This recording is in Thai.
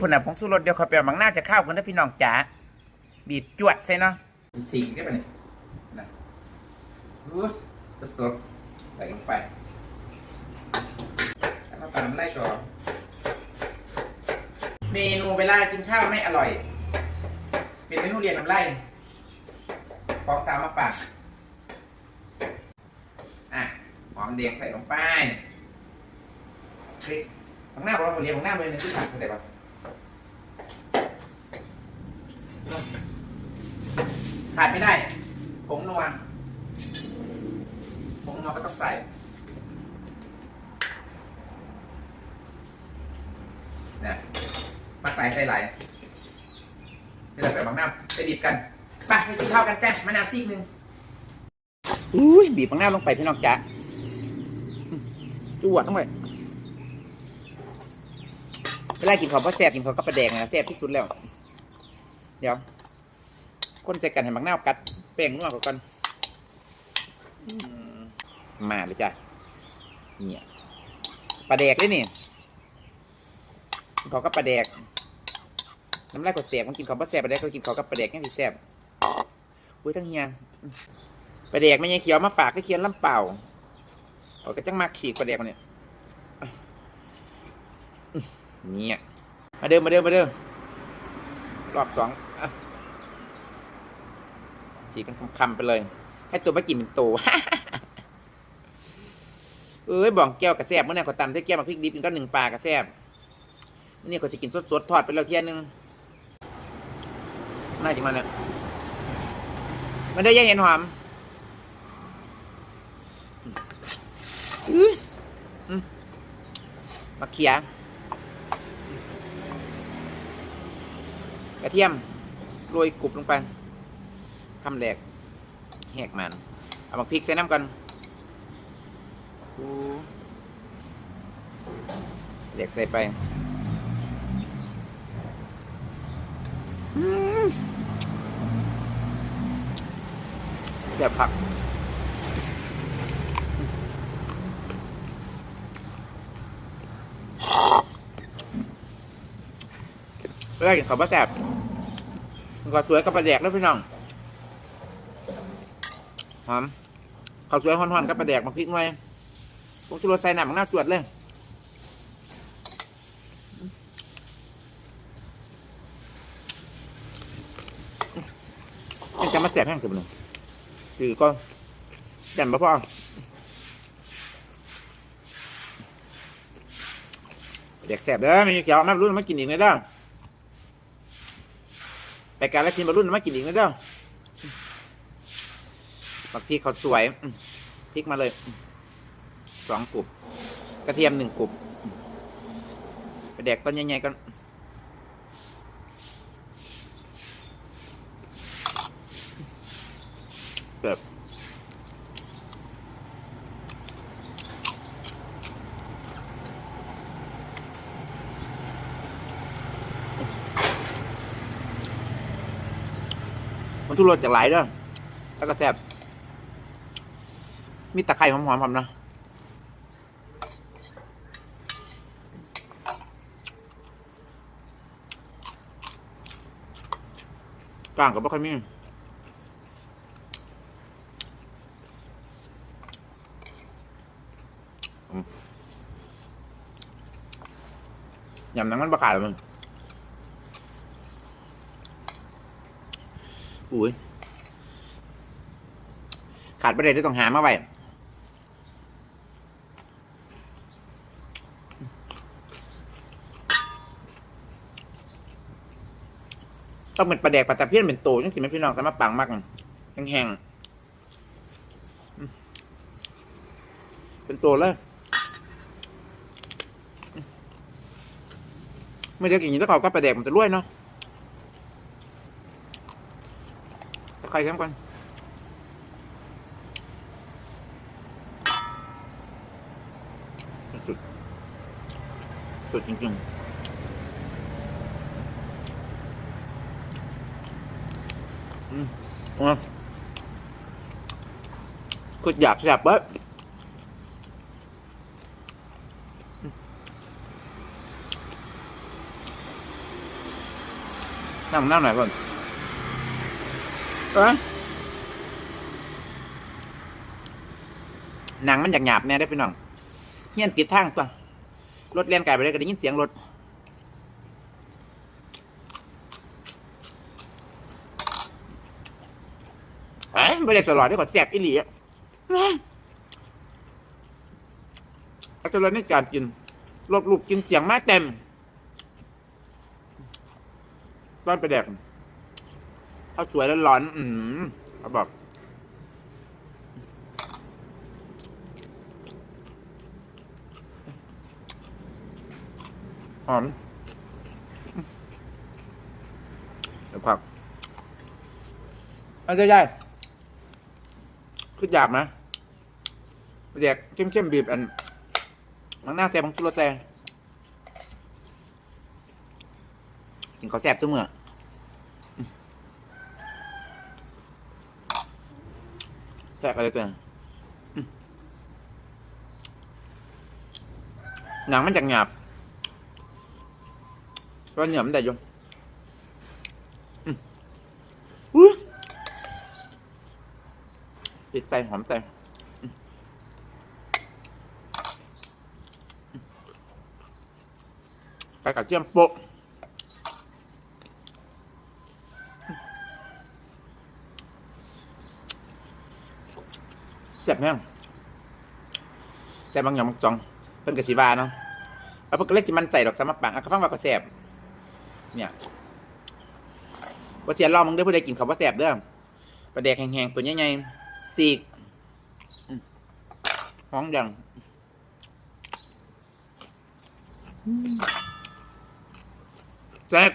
ผุนอะผงสูรสเดี๋ยวขอยไปเอามังนาจะเข้ากันนะพี่น้องจ๋าบีบจวดใส่เนาะสีได้ปะเนี่ยนะอู้สดๆใส่ลงไปแล้วก็ตามไล่ต่อเมนูเวลากินข้าวไม่อร่อย เป็นเมนูเรียนน้ำไล่ของสาวมาปากอะหอมแดงใส่ลงไปพริกของหน้าบอกว่าเรียนของหน้าเลยในที่ขาดสเต็ปอะ ขาดไม่ได้ผงนัวผงนัวก็ต้องใส่ เนี่ยมาใส่ใส่ไหลใส่ไหลใส่บางน้ำไปบีบกันไปไปกินข้าวกันแจ้มะนาวซีกหนึ่งอุ้ยบีบบางน้ำลงไปพี่น้องจ๋าจวดลงไปเวลากินข้าวเพราะแซ่บกินข้าวก็ประแดงนะแซ่บที่สุดแล้ว เดี๋ยว คนใจกันให้บางน้ำกัดแป้งนัวก่อนมาเลยจ้ะเนี่ยปลาแดกด้วยนี่เขากับปลาแดกน้ำลายกดแสบมันกินขาวปลาแสบปลาแดกก็กินเขากับปลาแดกยังสิแสบอุ้ยทั้งเฮียปลาแดกไม่ยังเขียวมาฝากก็เคียนลำเป่าเอาก็จังมากขีดปลาแดกมันเนี่ยเนี่ยมาเดิมมาเดิมมาเดิม รอบสองฉีกเป็นคำๆไปเลย ให้ตัวไม่กินเป็นตัวเอ้ยบ่องแก้วกระแซบเมื่อไหร่ก็ตำได้แก้วมาพริกดิบกินก็หนึ่งปลากระแซบนี่ก็จะกินสดๆทอดไปแล้วเที่ยนึงน่าจะมาเนี่ยมันได้ยังเห็นหอมอือมมะเขีย กระเทียมโรยกรุบลงไปคำแรกแหกมัน เอามาพริกใส่น้ำกันอู้เด็กใส่ไปอืมเดี๋ยวผักเอ้ยขอบพระแสบ มันก็สวยกับปลาแดกแล้วพี่น้องหอมข้าวสวยห่อนๆกับปลาแดกมาพริกหน่อยพวกชูรสใส่หนังหน้าจวดเลยจะมาแสบแห้งเต็มเลยคือก็ยันมาพ่อเด็กแสบเด้อไม่มีเกี่ยวมารุ่นมากินอีกเลยเด้อ แต่การละชิมมารุ่นมากินอีกนะเจ้าบักพริกเขาสวยพริกมาเลยสองกลุ่มกระเทียมหนึ่งกลุ่มไปแดกต้นใหญ่ๆกันเกือบ มันทุรสจากหลายเด้อแล้วก็แซ่บมีตะไคร้หอมๆผมนะกลางกับไม่ค่อยมียำนังมันประกาศมึง อุ้ยขาดประเด็นที่ต้องหามาไว้ต้องเป็นปลาแดกปลาตะเพียนเป็นโตจังสิแม่พี่น้องแต่มาปังมากแห้งๆเป็นโตเลยไม่ได้กินอย่างนี้ถ้าเขาก็ไปแดกมันจะรวยเนาะตะ ไคร้เข้มก่อนสุดสุดจริงๆอืมอะก็อยากแซ่บเบ้นั่งนั่งหน่อยก่อน อ้ยหนังมันอยากหยาบแน่ได้อพี่น้องเฮี้ยนปิดทางตัวรถเลียนไก่ไปเลยก็ได้ยินเสียงรถเอ้ยไม่ได้สลอดได้ก่อนแสบอีหลีอะอาตัวในการกินรบลูกกินเสียงมาเต็ม ตอนไปแดก ข้าวสวยแล้วร้อนอืมเขาบอกหอมเดี๋ยวผักอันใหญ่คือหยาบไหมเด็กเข้มๆบีบอันมันหน้าแซ่บของตุลแซงกินข้าวแซ่บทุกมื้อ แซ่บอะไรตัวนั้นอืมหนังมันจากหยาบก็เหนียมันได้อยังอุ้ยปิดใส่หอมใส่ไปกับเจียมโปะ แซ่บแห้งแต่บางอย่างบางจองเป็นกระสีบาเนาะเอาเพิ่นก็เลยสิมันใส่ดอกสามะปังอะเขาฟังว่าก็แซ่บเนี่ยว่าเสียรอมึงได้ผู้ใดกินเขาวว่าแสบเด้อปลาแดกแห้งๆตัวใหญ่ๆสีกอืมห้องยังแซ่บ